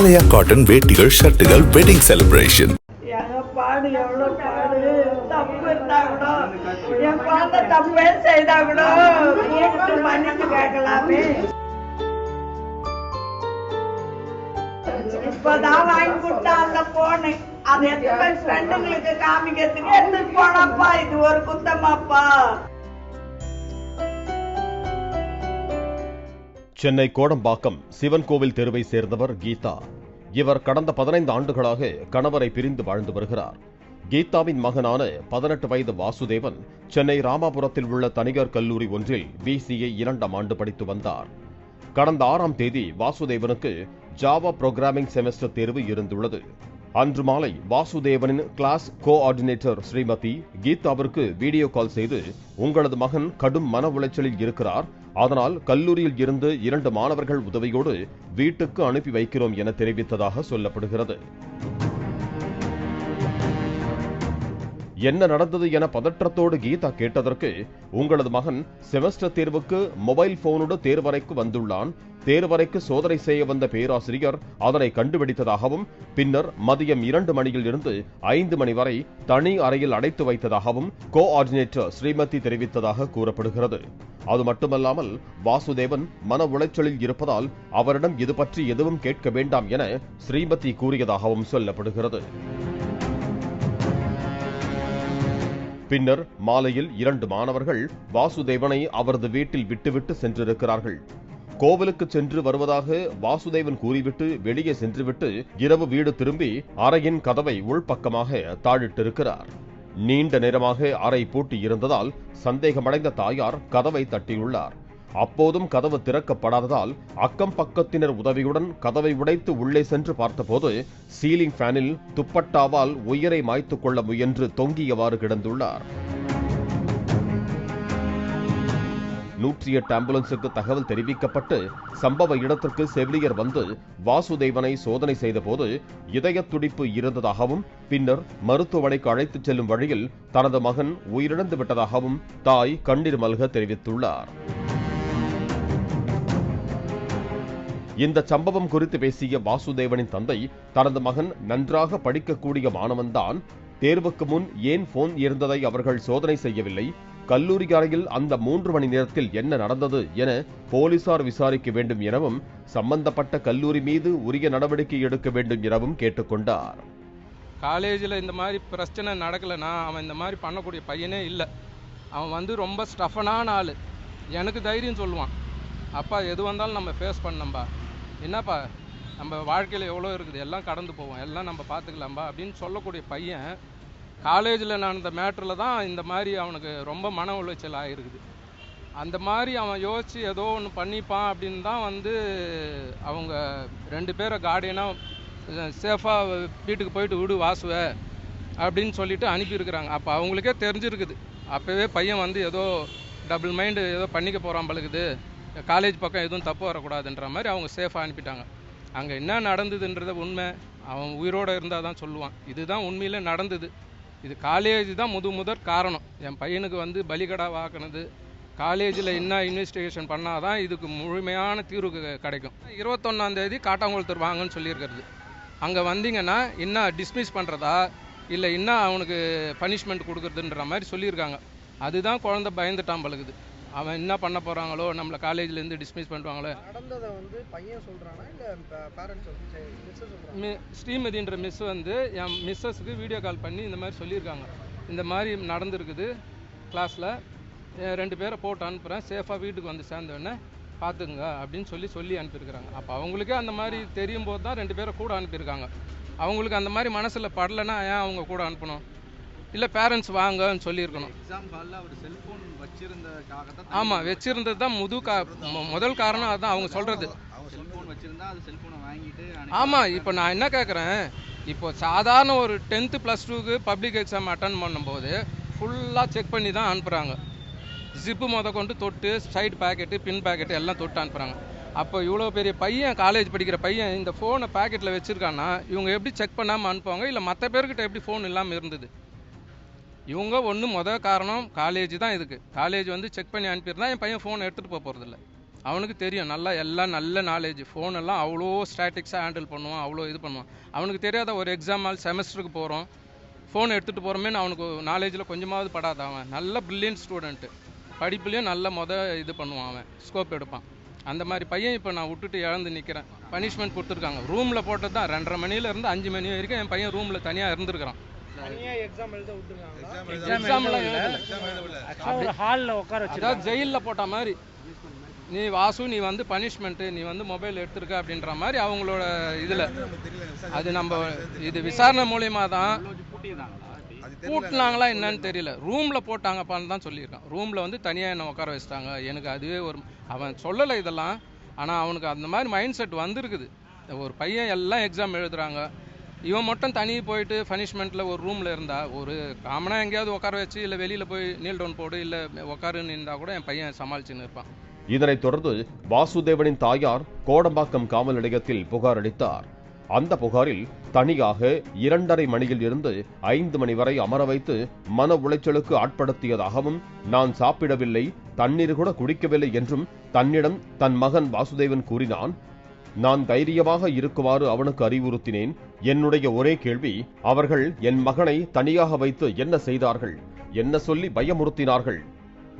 ஆலயா cotton வேட்டிகள் ஷர்ட்டுகள் wedding celebration பாடு பாடு? தப்பு இருந்தா கூட என் குழந்தை தப்பே செய்தா கூட கேட்டு மன்னிப்பு கேட்கலாமே. இப்பதான் வாங்கி கொடுத்தா அந்த போனு அது எடுத்து ஃப்ரெண்டுங்களுக்கு காமிக்கிறதுக்கு? போனப்பா? இது ஒரு குத்தமாப்பா. சென்னை கோடம்பாக்கம் சிவன் கோவில் தெருவை சேர்ந்தவர் கீதா. இவர் கடந்த பதினைந்து ஆண்டுகளாக கணவரை பிரிந்து வாழ்ந்து வருகிறார். கீதாவின் மகனான பதினெட்டு வயது வாசுதேவன் சென்னை ராமாபுரத்தில் உள்ள தனியார் கல்லூரி ஒன்றில் பிசிஏ இரண்டாம் ஆண்டு படித்து வந்தார். கடந்த ஆறாம் தேதி வாசுதேவனுக்கு ஜாவா புரோகிராமிங் செமஸ்டர் தேர்வு இருந்துள்ளது. அன்று மாலை வாசுதேவனின் கிளாஸ் கோஆர்டினேட்டர் ஸ்ரீமதி கீதாவிற்கு வீடியோ கால் செய்து உங்களது மகன் கடும் மன உளைச்சலில் இருக்கிறார். அதனால் கல்லூரியில் இருந்து இரண்டு மாணவர்கள் உதவியோடு வீட்டுக்கு அனுப்பி வைக்கிறோம் என தெரிவித்ததாக சொல்லப்படுகிறது. என்ன நடந்தது என பதற்றத்தோடு கீதா கேட்டதற்கு உங்களது மகன் செமஸ்டர் தேர்வுக்கு மொபைல் போனோடு தேர்வறைக்கு வந்துள்ளான். தேர்வறைக்கு சோதனை செய்ய வந்த பேராசிரியர் அதனை கண்டுபிடித்ததாகவும் பின்னர் மதியம் இரண்டு மணியில் இருந்து ஐந்து மணி வரை தனி அறையில் அடைத்து வைத்ததாகவும் கோஆர்டினேட்டர் ஸ்ரீமதி தெரிவித்ததாக கூறப்படுகிறது. அது மட்டுமல்லாமல் வாசுதேவன் மன உளைச்சலில் இருப்பதால் அவரிடம் இது பற்றி எதுவும் கேட்க வேண்டாம் என ஸ்ரீமதி கூறியதாகவும் சொல்லப்படுகிறது. பின்னர் மாலையில் இரண்டு மாணவர்கள் வாசுதேவனை அவரது வீட்டில் விட்டுவிட்டு சென்றிருக்கிறார்கள். கோவிலுக்கு சென்று வருவதாக வாசுதேவன் கூறிவிட்டு வெளியே சென்றுவிட்டு இரவு வீடு திரும்பி அறையின் கதவை உள்பக்கமாக தாழிட்டிருக்கிறார். நீண்ட நேரமாக அறை பூட்டி இருந்ததால் சந்தேகமடைந்த தாயார் கதவை தட்டியுள்ளார். அப்போதும் கதவு திறக்கப்படாததால் அக்கம் பக்கத்தினர் உதவியுடன் கதவை உடைத்து உள்ளே சென்று பார்த்தபோது சீலிங் ஃபேனில் துப்பட்டாவால் உயிரை மாய்த்துக் கொள்ள முயன்று தொங்கியவாறு கிடந்துள்ளார். நூற்றி எட்டு ஆம்புலன்ஸுக்கு தகவல் தெரிவிக்கப்பட்டு சம்பவ இடத்திற்கு செவிலியர் வந்து வாசுதேவனை சோதனை செய்தபோது இதய துடிப்பு இருந்ததாகவும் பின்னர் மருத்துவமனைக்கு அழைத்துச் செல்லும் வழியில் தனது மகன் உயிரிழந்து விட்டதாகவும் தாய் கண்ணீர் மல்க தெரிவித்துள்ளார். இந்த சம்பவம் குறித்து பேசிய வாசுதேவனின் தந்தை தனது மகன் நன்றாக படிக்கக்கூடிய மாணவன்தான் தேர்வுக்கு முன் ஏன் போன் இருந்ததை அவர்கள் சோதனை செய்யவில்லை கல்லூரி அறையில் அந்த மூன்று மணி நேரத்தில் என்ன நடந்தது என போலீசார் விசாரிக்க வேண்டும் எனவும் சம்பந்தப்பட்ட கல்லூரி மீது உரிய நடவடிக்கை எடுக்க வேண்டும் எனவும் கேட்டுக்கொண்டார். காலேஜில் இந்த மாதிரி பிரச்சனை நடக்கலைன்னா அவன் இந்த மாதிரி பண்ணக்கூடிய பையனே இல்லை. அவன் வந்து ரொம்ப ஸ்டஃபனான ஆள். எனக்கு தைரியம் சொல்லுவான் அப்பா எது வந்தாலும் நம்ம ஃபேஸ் பண்ணம்பா என்னப்பா நம்ம வாழ்க்கையில் எவ்வளோ இருக்குது? எல்லாம் கடந்து போவோம். எல்லாம் நம்ம பார்த்துக்கலாம்பா அப்படின்னு சொல்லக்கூடிய பையன் காலேஜில் நடந்த மேட்டரில் தான் இந்த மாதிரி அவனுக்கு ரொம்ப மன உளைச்சல் ஆகிருக்குது அந்த மாதிரி அவன் யோசித்து ஏதோ ஒன்று பண்ணிப்பான் அப்படின்னு தான் வந்து அவங்க ரெண்டு பேரை கார்டியனாக சேஃபாக வீட்டுக்கு போயிட்டு விடு வாசுவ அப்படின்னு சொல்லிட்டு அனுப்பியிருக்கிறாங்க. அப்போ அவங்களுக்கே தெரிஞ்சிருக்குது. அப்போவே பையன் வந்து ஏதோ டபுள் மைண்டு ஏதோ பண்ணிக்க போகிறான் பழகுது காலேஜ் பக்கம் எதுவும் தப்பு வரக்கூடாதுன்ற மாதிரி அவங்க சேஃபாக அனுப்பிட்டாங்க. அங்கே என்ன நடந்ததுன்றத உண்மை அவன் உயிரோடு இருந்தால் தான் சொல்லுவான். இதுதான் உண்மையில் நடந்தது. இது காலேஜ் தான் முது முதற் காரணம். என் பையனுக்கு வந்து பலிகடா வாக்குனது. காலேஜில் என்ன இன்வெஸ்டிகேஷன் பண்ணால் தான் இதுக்கு முழுமையான தீர்வு கிடைக்கும். இருபத்தொன்னாந்தேதி காட்டாங்குளத்தூர் வாங்கன்னு சொல்லியிருக்கிறது. அங்கே வந்தீங்கன்னா என்ன டிஸ்மிஸ் பண்ணுறதா இல்லை என்ன அவனுக்கு பனிஷ்மெண்ட் கொடுக்குறதுன்ற மாதிரி சொல்லியிருக்காங்க. அதுதான் குழந்தை பயந்துட்டான் பழகுது. அவன் என்ன பண்ண போகிறாங்களோ நம்மளை காலேஜ்லேருந்து டிஸ்மிஸ் பண்ணுவாங்களோ நடந்ததை வந்து பையன் சொல்றானா இல்ல பேரண்ட்ஸ் வந்து மிஸ் சொல்றாங்க மி ஸ்ரீமதின்ற மிஸ் வந்து என் மிஸ்ஸஸுக்கு வீடியோ கால் பண்ணி இந்த மாதிரி சொல்லியிருக்காங்க. இந்த மாதிரி நடந்திருக்குது கிளாஸில் ரெண்டு பேரை போட்டு அனுப்புகிறேன் சேஃபாக வீட்டுக்கு வந்து சேர்ந்தோடனே பார்த்துக்குங்க அப்படின்னு சொல்லி சொல்லி அனுப்பியிருக்கிறாங்க. அப்போ அவங்களுக்கே அந்த மாதிரி தெரியும் போது தான் ரெண்டு பேரை கூட அனுப்பியிருக்காங்க. அவங்களுக்கு அந்த மாதிரி மனசில் படலைன்னா ஏன் அவங்க கூட அனுப்பணும்? இல்லை பேரண்ட்ஸ் வாங்கன்னு சொல்லியிருக்கணும். எக்ஸாம் ஹாலில் அவர் செல்போன் வச்சிருந்ததுக்காக தான் ஆமாம் வச்சிருந்தது தான் முது கா முதல் காரணம் அதுதான் அவங்க சொல்கிறது வச்சிருந்தா அது வாங்கிட்டு ஆமாம் இப்போ நான் என்ன கேட்குறேன் இப்போ சாதாரண ஒரு டென்த்து ப்ளஸ் டூக்கு பப்ளிக் எக்ஸாம் அட்டன் பண்ணும்போது ஃபுல்லாக செக் பண்ணி தான் அனுப்புகிறாங்க ஜிப்பு முத கொண்டு தொட்டு சைடு பேக்கெட்டு பின் பேக்கெட்டு எல்லாம் தொட்டு அனுப்புகிறாங்க அப்போ இவ்வளோ பெரிய பையன் காலேஜ் படிக்கிற பையன் இந்த ஃபோனை பேக்கெட்டில் வச்சுருக்கான்னா இவங்க எப்படி செக் பண்ணாமல் அனுப்புவாங்க? இல்லை மற்ற பேர்கிட்ட எப்படி ஃபோன் இல்லாமல் இருந்தது? இவங்க ஒன்று மொதல் காரணம் காலேஜ் தான் இதுக்கு. காலேஜ் வந்து செக் பண்ணி அனுப்பியிருந்தா என் பையன் ஃபோன் எடுத்துகிட்டு போக போகிறதில்ல அவனுக்கு தெரியும். நல்லா எல்லாம் நல்ல நாலேஜ் ஃபோனெல்லாம் அவ்வளோ ஸ்டாட்டிக்ஸாக ஹேண்டில் பண்ணுவான். அவ்வளோ இது பண்ணுவான். அவனுக்கு தெரியாத ஒரு எக்ஸாம் ஆள் செமஸ்டருக்கு போகிறோம் ஃபோன் எடுத்துகிட்டு போகிறோமேனு அவனுக்கு நாலேஜில் கொஞ்சமாவது படாத அவன். நல்ல பிரில்லியன்ட் ஸ்டூடெண்ட்டு படிப்புலேயும் நல்ல மொதல் இது பண்ணுவான் அவன். ஸ்கோப் எடுப்பான். அந்த மாதிரி பையன் இப்போ நான் விட்டுட்டு இழந்து நிற்கிறேன் பனிஷ்மெண்ட் கொடுத்துருக்காங்க. ரூமில் போட்டது தான். ரெண்டரை மணிலேருந்து அஞ்சு மணி வரைக்கும் என் பையன் ரூமில் தனியாக இருந்திருக்கிறான். ஜெயிலில் போட்ட மாதிரி நீ வாசு நீ வந்து பனிஷ்மெண்ட்டு நீ வந்து மொபைல் எடுத்திருக்க அப்படின்ற மாதிரி அவங்களோட இதில். அது நம்ம இது விசாரணை மூலியமாக தான் கூட்டினாங்களா என்னன்னு தெரியல. ரூமில் போட்டாங்கப்பான்னு தான் சொல்லியிருக்கான். ரூமில் வந்து தனியாக என்ன உட்கார வச்சிட்டாங்க? எனக்கு அதுவே ஒரு அவன் சொல்லலை இதெல்லாம். ஆனால் அவனுக்கு அந்த மாதிரி மைண்ட் செட் வந்திருக்குது. ஒரு பையன் எல்லாம் எக்ஸாம் எழுதுறாங்க. இவன் மட்டும் தனி போயிட்டு பனிஷ்மெண்ட்டில் ஒரு ரூமில் இருந்தால் ஒரு காமனாக எங்கேயாவது உட்கார வச்சு இல்லை வெளியில் போய் நீல் டவுன் போடு இல்லை உட்காருன்னு இருந்தால் கூட என் பையன் சமாளிச்சுன்னு இருப்பான். இதனைத் தொடர்ந்து வாசுதேவனின் தாயார் கோடம்பாக்கம் காவல் நிலையத்தில் புகார் அளித்தார். அந்த புகாரில் தனியாக இரண்டரை மணியில் இருந்து ஐந்து மணி வரை அமர வைத்து மன உளைச்சலுக்கு ஆட்படுத்தியதாகவும் நான் சாப்பிடவில்லை தண்ணீர் கூட குடிக்கவில்லை என்றும் தன்னிடம் தன் மகன் வாசுதேவன் கூறினான். நான் தைரியமாக இருக்குமாறு அவனுக்கு அறிவுறுத்தினேன். என்னுடைய ஒரே கேள்வி அவர்கள் என் மகனை தனியாக வைத்து என்ன செய்தார்கள்? என்ன சொல்லி பயமுறுத்தினார்கள்?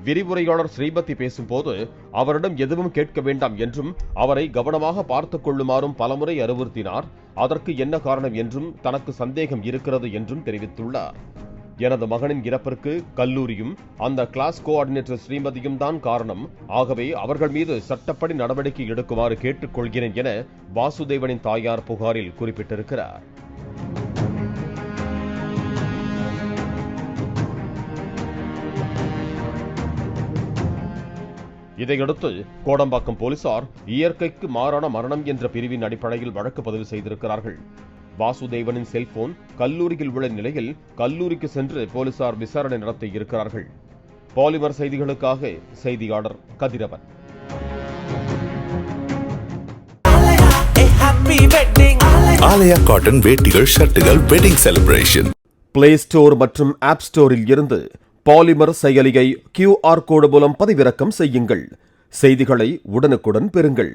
விரிவுரையாளர் ஸ்ரீபதி பேசும்போது அவரிடம் எதுவும் கேட்க வேண்டாம் என்றும் அவரை கவனமாக பார்த்துக் கொள்ளுமாறும் பலமுறை அறிவுறுத்தினார். அதற்கு என்ன காரணம் என்றும் தனக்கு சந்தேகம் இருக்கிறது என்றும் தெரிவித்துள்ளார். எனது மகனின் இறப்பிற்கு கல்லூரியும் அந்த கிளாஸ் கோஆர்டினேட்டர் ஸ்ரீமதியும் தான் காரணம். ஆகவே அவர்கள் மீது சட்டப்படி நடவடிக்கை எடுக்குமாறு கேட்டுக்கொள்கிறேன் என வாசுதேவனின் தாயார் புகாரில் குறிப்பிட்டிருக்கிறார். இதையடுத்து கோடம்பாக்கம் போலீசார் இயற்கைக்கு மாறான மரணம் என்ற பிரிவின் அடிப்படையில் வழக்கு பதிவு செய்திருக்கிறார்கள். வாசுதேவனின் செல்போன் கல்லூரியில் உள்ள நிலையில் கல்லூரிக்கு சென்று போலீசார் விசாரணை நடத்தி இருக்கிறார்கள். பாலிமர் செய்திகளுக்காக செய்தியாளர் கதிரவன். ஆலயா காட்டன் வேட்டிகள் ஷர்ட்டுகள் வெட்டிங் செலிப்ரேஷன் பிளே ஸ்டோர் மற்றும் ஆப் ஸ்டோரில் இருந்து பாலிமர் செயலியை கியூஆர் கோடு மூலம் பதிவிறக்கம் செய்யுங்கள். செய்திகளை உடனுக்குடன் பெறுங்கள்.